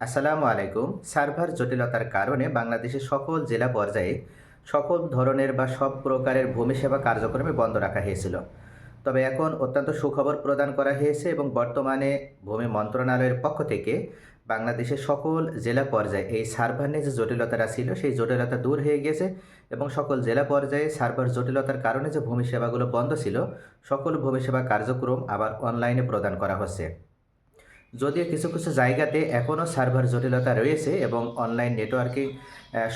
আসসালামু আলাইকুম। সার্ভার জটিলতার কারণে বাংলাদেশের সকল জেলা পর্যায়ে সকল ধরনের বা সব প্রকারের ভূমি সেবা কার্যক্রমে বন্ধ রাখা হয়েছিল। তবে এখন অত্যন্ত সুখবর প্রদান করা হয়েছে এবং বর্তমানে ভূমি মন্ত্রণালয়ের পক্ষ থেকে বাংলাদেশের সকল জেলা পর্যায়ে এই সার্ভার নিয়ে যে জটিলতাটা ছিল, সেই জটিলতা দূর হয়ে গেছে এবং সকল জেলা পর্যায়ে সার্ভার জটিলতার কারণে যে ভূমি সেবাগুলো বন্ধ ছিল, সকল ভূমি সেবা কার্যক্রম আবার অনলাইনে প্রদান করা হচ্ছে। যদিও কিছু কিছু জায়গাতে এখনও সার্ভার জটিলতা রয়েছে এবং অনলাইন নেটওয়ার্কিং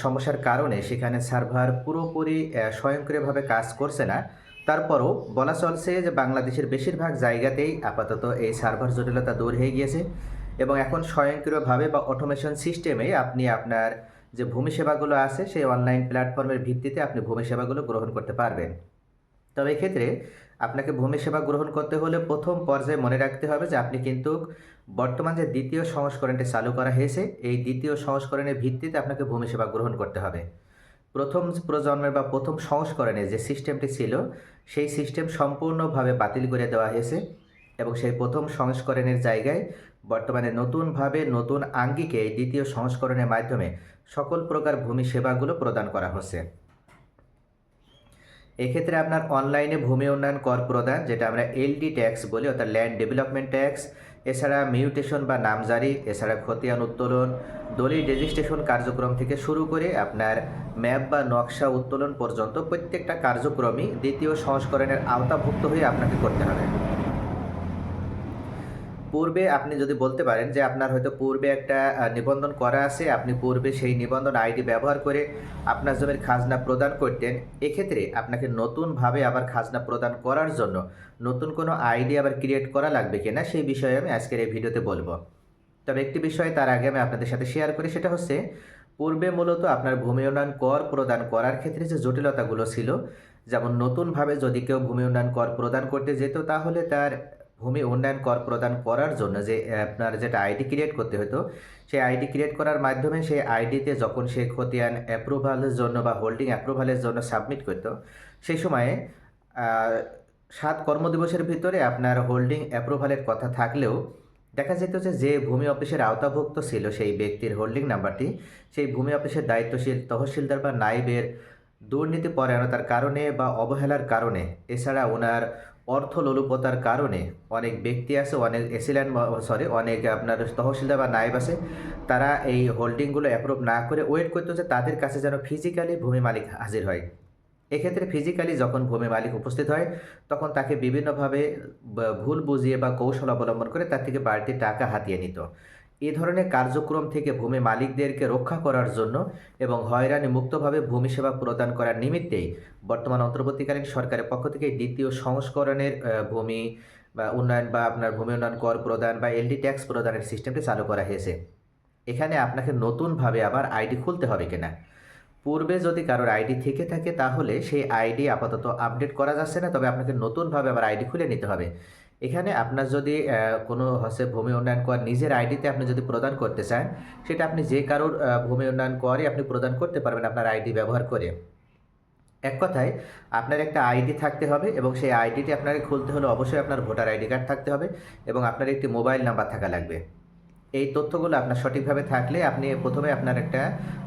সমস্যার কারণে সেখানে সার্ভার পুরোপুরি স্বয়ংক্রিয়ভাবে কাজ করছে না। তারপরও বলা চলছে যে বাংলাদেশের বেশিরভাগ জায়গাতেই আপাতত এই সার্ভার জটিলতা দূর হয়ে গিয়েছে এবং এখন স্বয়ংক্রিয়ভাবে বা অটোমেশন সিস্টেমে আপনি আপনার যে ভূমি সেবাগুলো আছে, সেই অনলাইন প্ল্যাটফর্মের ভিত্তিতে আপনি ভূমি সেবাগুলো গ্রহণ করতে পারবেন। তবে এক্ষেত্রে আপনাকে ভূমি সেবা গ্রহণ করতে হলে প্রথম পর্যায়ে মনে রাখতে হবে যে আপনি কিন্তু বর্তমান যে দ্বিতীয় সংস্করণটি চালু করা হয়েছে, এই দ্বিতীয় সংস্করণের ভিত্তিতে আপনাকে ভূমি সেবা গ্রহণ করতে হবে। প্রথম প্রজন্মের বা প্রথম সংস্করণে যে সিস্টেমটি ছিল, সেই সিস্টেম সম্পূর্ণভাবে বাতিল করে দেওয়া হয়েছে এবং সেই প্রথম সংস্করণের জায়গায় বর্তমানে নতুনভাবে নতুন আঙ্গিকে এই দ্বিতীয় সংস্করণের মাধ্যমে সকল প্রকার ভূমি সেবাগুলো প্রদান করা হচ্ছে। এক্ষেত্রে আপনার অনলাইনে ভূমি উন্নয়ন কর প্রদান, যেটা আমরা এলডি ট্যাক্স বলি, অর্থাৎ ল্যান্ড ডেভেলপমেন্ট ট্যাক্স এছাড়া মিউটেশন বা নামজারি এছাড়া খতিয়ান উত্তোলন, দলিল রেজিস্ট্রেশন কার্যক্রম থেকে শুরু করে আপনার ম্যাপ বা নকশা উত্তোলন পর্যন্ত প্রত্যেকটা কার্যক্রমই দ্বিতীয় সংস্করণের আওতাভুক্ত হয়ে আপনাকে করতে হবে। পূর্বে আপনি যদি বলতে পারেন যে আপনার হয়তো পূর্বে একটা নিবন্ধন করা আছে, আপনি পূর্বে সেই নিবন্ধন আইডি ব্যবহার করে আপনার জমির খাজনা প্রদান করতেন, এক্ষেত্রে আপনাকে নতুনভাবে আবার খাজনা প্রদান করার জন্য নতুন কোনো আইডি আবার ক্রিয়েট করা লাগবে কিনা সেই বিষয়ে আমি আজকের এই ভিডিওতে বলব। তবে একটি বিষয় তার আগে আমি আপনাদের সাথে শেয়ার করি, সেটা হচ্ছে পূর্বে মূলত আপনার ভূমি উন্নয়ন কর প্রদান করার ক্ষেত্রে যে জটিলতাগুলো ছিল, যেমন নতুনভাবে যদি কেউ ভূমি উন্নয়ন কর প্রদান করতে যেত, তাহলে তার ভূমি উন্নয়ন কর প্রদান করার জন্য যে আপনার যেটা আইডি ক্রিয়েট করতে হতো সেই আইডি ক্রিয়েট করার মাধ্যমে সেই আইডিতে যখন সে খতিয়ান অ্যাপ্রুভালের জন্য বা হোল্ডিং অ্যাপ্রুভালের জন্য সাবমিট করতো, সেই সময়ে সাত কর্মদিবসের ভিতরে আপনার হোল্ডিং অ্যাপ্রুভালের কথা থাকলেও দেখা যেত যে যে ভূমি অফিসের আওতাভুক্ত ছিল সেই ব্যক্তির হোল্ডিং নাম্বারটি সেই ভূমি অফিসের দায়িত্বশীল, তহসিলদার বা নাইবের দুর্নীতি পরায়ণতার কারণে বা অবহেলার কারণে, এছাড়া ওনার অর্থ লোলুপতার কারণে অনেক ব্যক্তি আছে, অনেক এসিল্যান্ড সরি অনেক আপনার তহসিলদার বা নায়েব আছে, তারা এই হোল্ডিংগুলো অ্যাপ্রুভ না করে ওয়েট করতে হচ্ছে তাদের কাছে যেন ফিজিক্যালি ভূমি মালিক হাজির হয়। এক্ষেত্রে ফিজিক্যালি যখন ভূমি মালিক উপস্থিত হয়, তখন তাকে বিভিন্নভাবে ভুল বুঝিয়ে বা কৌশল অবলম্বন করে তার থেকে বাড়তি টাকা হাতিয়ে নিত। এই ধরনের কার্যক্রম থেকে ভূমি মালিকদেরকে রক্ষা করার জন্য এবং হয়রানি মুক্তভাবে ভূমি সেবা প্রদান করার নিমিত্তেই বর্তমান অন্তর্বর্তীকালীন সরকারের পক্ষ থেকে দ্বিতীয় সংস্করণের ভূমি বা উন্নয়ন বা আপনার ভূমি উন্নয়ন কর প্রদান বা এলডি ট্যাক্স প্রদানের সিস্টেমটি চালু করা হয়েছে। এখানে আপনাকে নতুনভাবে আবার আইডি খুলতে হবে কিনা? পূর্বে যদি কারোর আইডি থেকে থাকে তাহলে সেই আইডি আপাতত আপডেট করা যাচ্ছে না, তবে আপনাকে নতুনভাবে আবার আইডি খুলে নিতে হবে। এখানে আপনার যদি কোনো হচ্ছে ভূমি উন্নয়ন কর, নিজের আইডিতে আপনি যদি প্রদান করতে চান, সেটা আপনি যে কারোর ভূমি উন্নয়ন করই আপনি প্রদান করতে পারবেন আপনার আইডি ব্যবহার করে। এক কথায়, আপনার একটা আইডি থাকতে হবে এবং সেই আইডিটি আপনাকে খুলতে হলে অবশ্যই আপনার ভোটার আইডি কার্ড থাকতে হবে এবং আপনার একটি মোবাইল নাম্বার থাকা লাগবে। এই তথ্যগুলো আপনার সঠিকভাবে থাকলে আপনি প্রথমে আপনার একটা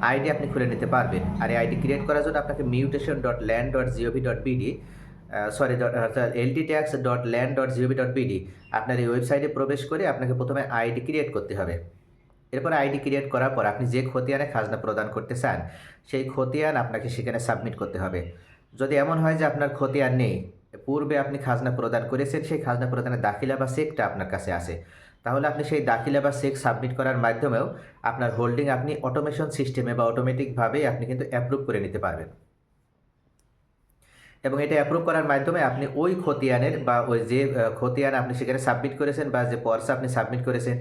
আইডি আপনি খুলে নিতে পারবেন। আর এই আইডি ক্রিয়েট করার জন্য আপনাকে mutation dot land dot GOV dot BD sorry LT tax dot land dot GOV dot BD আপনার এই ওয়েবসাইটে প্রবেশ করে আপনাকে প্রথমে আইডি ক্রিয়েট করতে হবে। এরপর আইডি ক্রিয়েট করার পর আপনি যে খতিয়ানে খাজনা প্রদান করতে চান, সেই খতিয়ান আপনাকে সেখানে সাবমিট করতে হবে। যদি এমন হয় যে আপনার খতিয়ান নেই, পূর্বে আপনি খাজনা প্রদান করেছেন, সেই খাজনা প্রদানের দাখিলা বা চেকটা আপনার কাছে আছে। তাহলে আপনি সেই দাখিলা বা চেক সাবমিট করার মাধ্যমেও আপনার হোল্ডিং আপনি অটোমেশন সিস্টেমে বা অটোমেটিকভাবে আপনি কিন্তু অ্যাপ্রুভ করে নিতে পারবেন। এবং এটা অ্যাপ্রুভ করার মাধ্যমে আপনি ওই খতিয়ানের বা ওই যে খতিয়ান আপনি সেখানে সাবমিট করেছেন বা যে পর্সা আপনি সাবমিট করেছেন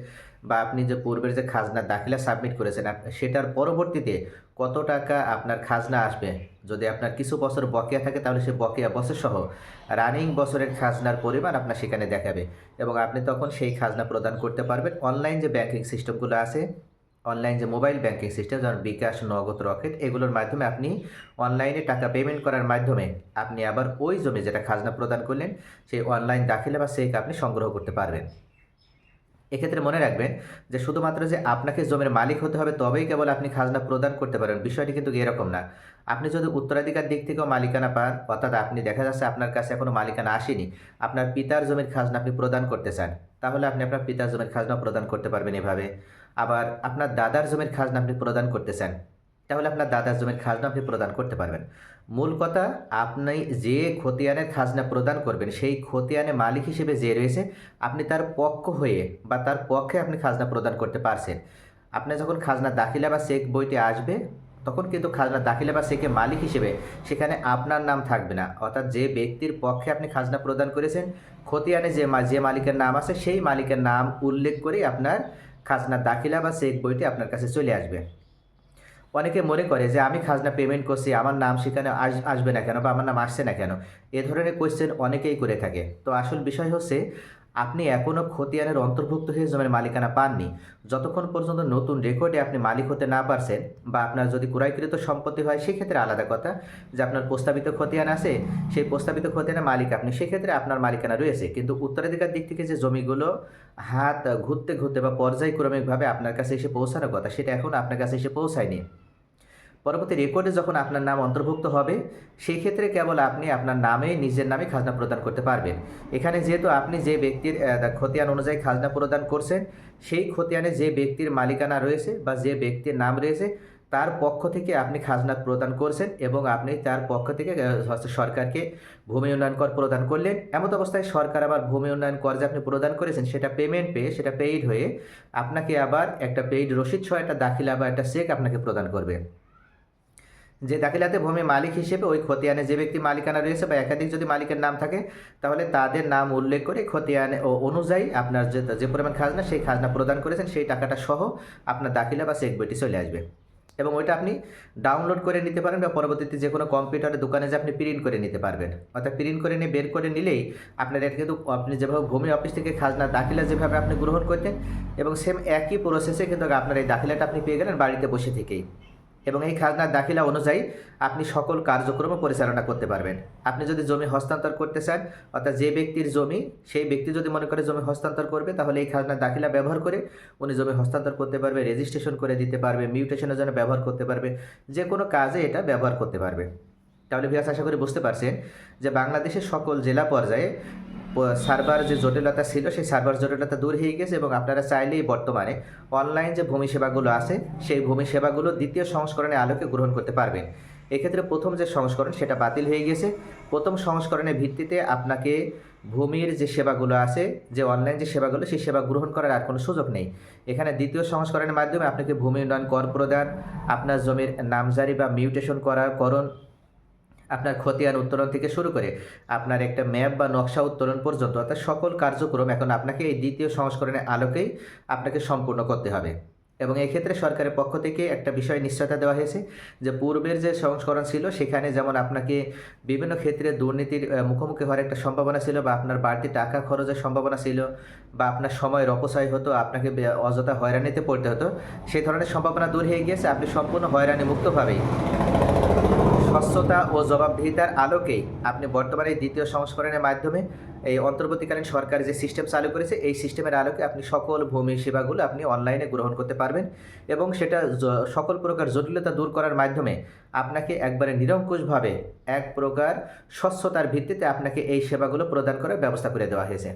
বা আপনি যে পূর্বের যে খাজনা, দাখিলা সাবমিট করেছেন সেটার পরবর্তীতে কত টাকা আপনার খাজনা আসবে? যদি আপনার কিছু বছর বকেয়া থাকে তাহলে সে বকেয়া বছর সহ রানিং বছরের খাজনার পরিমাণ আপনার সেখানে দেখাবে। এবং আপনি তখন সেই খাজনা প্রদান করতে পারবেন। অনলাইন যে ব্যাংকিং সিস্টেমগুলো আছে অনলাইন যে মোবাইল ব্যাংকিং সিস্টেম যেমন বিকাশ, নগদ, রকেট, এগুলোর মাধ্যমে আপনি অনলাইনে টাকা পেমেন্ট করার মাধ্যমে আপনি আবার ওই জমি যেটা খাজনা প্রদান করলেন, সেই অনলাইন দাখিলা বা চেক আপনি সংগ্রহ করতে পারবেন। এক্ষেত্রে মনে রাখবেন যে শুধুমাত্র যে আপনাকে জমির মালিক হতে হবে, তবেই কেবল আপনি খাজনা প্রদান করতে পারেন বিষয়টি কিন্তু এরকম না। আপনি যদি উত্তরাধিকার দিক থেকেও মালিকানা পান, অর্থাৎ আপনি দেখা যাচ্ছে আপনার কাছে এখনও মালিকানা আসেনি, আপনার পিতার জমির খাজনা আপনি প্রদান করতে চান, তাহলে আপনি আপনার পিতার জমির খাজনা প্রদান করতে পারবেন এভাবে। আবার আপনার দাদার জমির খাজনা আপনি প্রদান করতে চান তাহলে আপনার দাদার জমির খাজনা আপনি প্রদান করতে পারবেন। মূল কথা, আপনি যে খতিয়ানের খাজনা প্রদান করবেন, সেই খতিয়ানে মালিক হিসেবে যে রয়েছে, আপনি তার পক্ষ হয়ে বা তার পক্ষে আপনি খাজনা প্রদান করতে পারছেন। আপনি যখন খাজনা দাখিলা বা চেক বইটি আসবে, তখন কিন্তু খাজনা দাখিলা বা চেকে মালিক হিসেবে সেখানে আপনার নাম থাকবে না। অর্থাৎ যে ব্যক্তির পক্ষে আপনি খাজনা প্রদান করেছেন, খতিয়ানে যে যে মালিকের নাম আছে, সেই মালিকের নাম উল্লেখ করেই আপনার খাজনা দাখিলা বা চেক বইটি আপনার কাছে চলে আসবে। অনেকে মনে করে যে, আমি খাজনা পেমেন্ট করছি, আমার নাম সেখানে আস- আসবে না কেন বা আমার নাম আসছে না কেন? এ ধরনের কোয়েশ্চেন অনেকেই করে থাকে। তো আসল বিষয় হচ্ছে আপনি এখনও খতিয়ানের অন্তর্ভুক্ত হয়ে জমির মালিকানা পাননি। যতক্ষণ পর্যন্ত নতুন রেকর্ডে আপনি মালিক হতে না পারছেন বা আপনার যদি ক্রয়কৃত সম্পত্তি হয়, সেক্ষেত্রে আলাদা কথা। যে আপনার প্রস্তাবিত খতিয়ান আছে, সেই প্রস্তাবিত খতিয়ানের মালিক আপনি, সেক্ষেত্রে আপনার মালিকানা রয়েছে। কিন্তু উত্তরাধিকার দিক থেকে যে জমিগুলো হাত ঘুরতে ঘুরতে বা পর্যায়ক্রমিকভাবে আপনার কাছে এসে পৌঁছানোর কথা, সেটা এখন আপনার কাছে এসে পৌঁছায়নি। পরবর্তী রেকর্ডে যখন আপনার নাম অন্তর্ভুক্ত হবে সেই ক্ষেত্রে কেবল আপনি আপনার নামে, নিজের নামে খাজনা প্রদান করতে পারবেন। এখানে যেহেতু আপনি যে ব্যক্তির খতিয়ান অনুযায়ী খাজনা প্রদান করছেন, সেই খতিয়ানে যে ব্যক্তির মালিকানা রয়েছে বা যে ব্যক্তির নাম রয়েছে, তার পক্ষ থেকে আপনি খাজনা প্রদান করছেন এবং আপনি তার পক্ষ থেকে সরকারকে ভূমি উন্নয়ন কর প্রদান করলেন। এমত অবস্থায় সরকার আবার ভূমি উন্নয়ন কর যে আপনি প্রদান করেছেন, সেটা পেমেন্ট পেয়ে, সেটা পেইড হয়ে আপনাকে আবার একটা পেইড রসিদ সহ একটা দাখিলা বা একটা চেক আপনাকে প্রদান করবে। যে দাখিলাতে ভূমি মালিক হিসেবে ওই খতিয়ানে যে ব্যক্তি মালিকানা রয়েছে বা একাধিক যদি মালিকের নাম থাকে, তাহলে তাদের নাম উল্লেখ করে খতিয়ানে ও অনুযায়ী আপনার যে যে পরিমাণ খাজনা, সেই খাজনা প্রদান করেছেন, সেই টাকাটা সহ আপনার দাখিলা বা চেক বইটি চলে আসবে। এবং ওইটা আপনি ডাউনলোড করে নিতে পারেন বা পরবর্তীতে যে কোনো কম্পিউটারের দোকানে যে আপনি প্রিন্ট করে নিতে পারবেন। অর্থাৎ প্রিন্ট করে নিয়ে বের করে নিলেই আপনার এটা কিন্তু আপনি যেভাবে ভূমি অফিস থেকে খাজনা, দাখিলা যেভাবে আপনি গ্রহণ করতেন এবং সেম একই প্রসেসে কিন্তু আপনার এই দাখিলাটা আপনি পেয়ে গেলেন বাড়িতে বসে থেকেই। এবং এই খাজনার দাখিলা অনুযায়ী আপনি সকল কার্যক্রম পরিচালনা করতে পারবেন। আপনি যদি জমি হস্তান্তর করতে চান, অর্থাৎ যে ব্যক্তির জমি, সেই ব্যক্তি যদি মনে করে জমি হস্তান্তর করবে, তাহলে এই খাজনার দাখিলা ব্যবহার করে উনি জমি হস্তান্তর করতে পারবে রেজিস্ট্রেশন করে দিতে পারবে মিউটেশনের জন্য ব্যবহার করতে পারবে, যে কোনো কাজে এটা ব্যবহার করতে পারবে। তাহলে ভিয়াস আশা করি বুঝতে পারছেন যে বাংলাদেশের সকল জেলা পর্যায়ে সার্ভার যে জটিলতা ছিল, সেই সার্ভার জটিলতা দূর হয়ে গেছে এবং আপনারা চাইলেই বর্তমানে অনলাইন যে ভূমি সেবাগুলো আছে, সেই ভূমি সেবাগুলো দ্বিতীয় সংস্করণে আলোকে গ্রহণ করতে পারবেন। এক্ষেত্রে প্রথম যে সংস্করণ, সেটা বাতিল হয়ে গেছে। প্রথম সংস্করণের ভিত্তিতে আপনাকে ভূমির যে সেবাগুলো আছে, যে অনলাইন যে সেবাগুলো, সেই সেবা গ্রহণ করার আর কোনো সুযোগ নেই। এখানে দ্বিতীয় সংস্করণের মাধ্যমে আপনাকে ভূমি উন্নয়ন কর প্রদান, আপনার জমির নামজারি বা মিউটেশন করার করণ আপনার খতিয়ান উত্তোলন থেকে শুরু করে আপনার একটা ম্যাপ বা নকশা উত্তোলন পর্যন্ত, অর্থাৎ সকল কার্যক্রম এখন আপনাকে এই দ্বিতীয় সংস্করণের আলোকেই আপনাকে সম্পূর্ণ করতে হবে। এবং এক্ষেত্রে সরকারের পক্ষ থেকে একটা বিষয় নিশ্চয়তা দেওয়া হয়েছে যে পূর্বের যে সংস্করণ ছিল, সেখানে যেমন আপনাকে বিভিন্ন ক্ষেত্রে দুর্নীতির মুখোমুখি হওয়ার একটা সম্ভাবনা ছিল বা আপনার বাড়তি টাকা খরচের সম্ভাবনা ছিল বা আপনার সময়ের অপচয় হতো, আপনাকে অযথা হয়রানিতে পড়তে হতো, সেই ধরনের সম্ভাবনা দূর হয়ে গিয়েছে। আপনি সম্পূর্ণ হয়রানি মুক্তভাবেই স্বচ্ছতা ও জবাবদিহিতার আলোকেই আপনি বর্তমানে দ্বিতীয় সংস্করণের মাধ্যমে এই অন্তর্বর্তীকালীন সরকার যে সিস্টেম চালু করেছে, এই সিস্টেমের আলোকে আপনি সকল ভূমি সেবাগুলো আপনি অনলাইনে গ্রহণ করতে পারবেন এবং সেটা সকল প্রকার জটিলতা দূর করার মাধ্যমে আপনাকে একবারে নিরঙ্কুশভাবে এক প্রকার স্বচ্ছতার ভিত্তিতে আপনাকে এই সেবাগুলো প্রদান করার ব্যবস্থা করে দেওয়া হয়েছে।